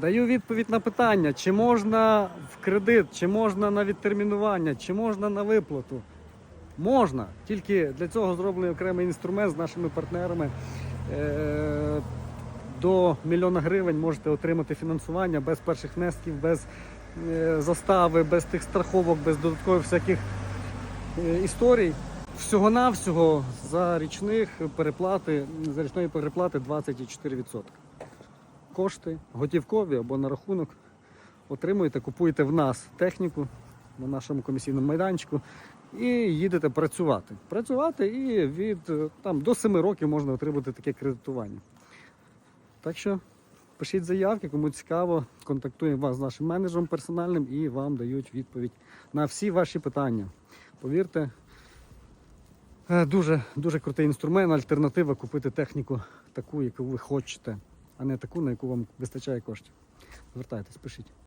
Даю відповідь на питання, чи можна в кредит, чи можна на відтермінування, чи можна на виплату. Можна, тільки для цього зроблений окремий інструмент з нашими партнерами. Е, До мільйона гривень можете отримати фінансування без перших внесків, без е, застави, без тих страховок, без додаткових всяких е, історій. Всього-навсього за річних переплати, за річної переплати 24%. Кошти готівкові або на рахунок отримуєте, купуєте в нас техніку на нашому комісійному майданчику і їдете працювати. Працювати і від е, там, до 7 років можна отримати таке кредитування. Так що пишіть заявки, кому цікаво, контактуємо вас з нашим менеджером персональним і вам дають відповідь на всі ваші питання. Повірте, е, дуже, дуже крутий інструмент, альтернатива купити техніку таку, яку ви хочете, а не таку, на яку вам вистачає коштів. Звертайтесь, пишіть.